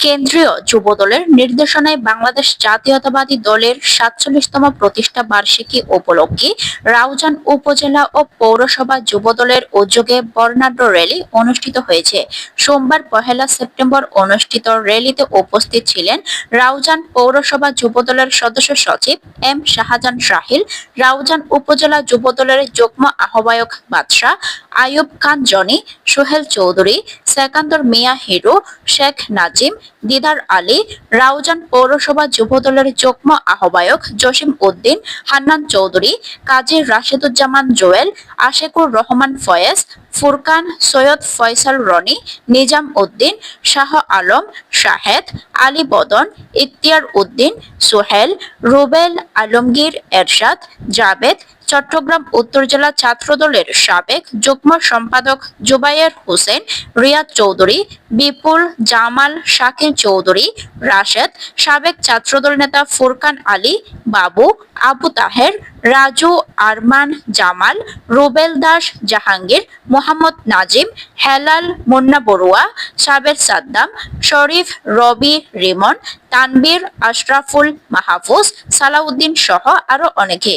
কেন্দ্রীয় যুবদলের নির্দেশনায় বাংলাদেশ জাতীয়তাবাদী দলের সাতচল্লিশতম প্রতিষ্ঠা বার্ষিকী উপলক্ষে রাউজান উপজেলা ও পৌরসভা যুবদলের উদ্যোগে বর্ণাঢ্য র্যালি অনুষ্ঠিত হয়েছে। সোমবার পহেলা সেপ্টেম্বর অনুষ্ঠিত র্যালিতে উপস্থিত ছিলেন রাউজান পৌরসভা যুবদলের সদস্য সচিব এম শাহজাহান শাহিল, রাউজান উপজেলা যুবদলের যুগ্ম আহ্বায়ক বাদশাহ আয়ুব খান, জনি সোহেল চৌধুরী, সেকান্দর মিয়া হিরু, শেখ নাজিম, দিদার আলী, রাউজান পৌরসভা যুবদলের যুগ্ম আহ্বায়ক জসিম উদ্দিন, হান্নান চৌধুরী, কাজী রাশেদুজ্জামান জোয়েল, আশেকুর রহমান ফয়েজ, ফুরকান সৈয়দ ফয়সাল রনি, নিজাম উদ্দিন, শাহ আলম, শাহেদ, আলী বদন, ইখতিয়ার উদ্দিন, সোহেল, রুবেল আলমগীর এরশাদ, জাবেদ চট্টগ্রাম উত্তর জেলা ছাত্রদলের সাবেক যুগ্ম সম্পাদক জুবায়ের হোসেন, রিয়াদ চৌধুরী, বিপুল জামাল শাকিল চৌধুরী, রাশেদ, সাবেক ছাত্রদল নেতা ফুরকান আলী, বাবু, আবু তাহের, রাজু আরমান জামাল, রুবেল দাস জাহাঙ্গীর, মোহাম্মদ নাজিম, হেলাল মুন্না বড়ুয়া সাবের সাদ্দাম, শরীফ রবি রিমন তানবীর আশরাফুল মাহফুজ, সালাউদ্দিন সহ আরও অনেকে।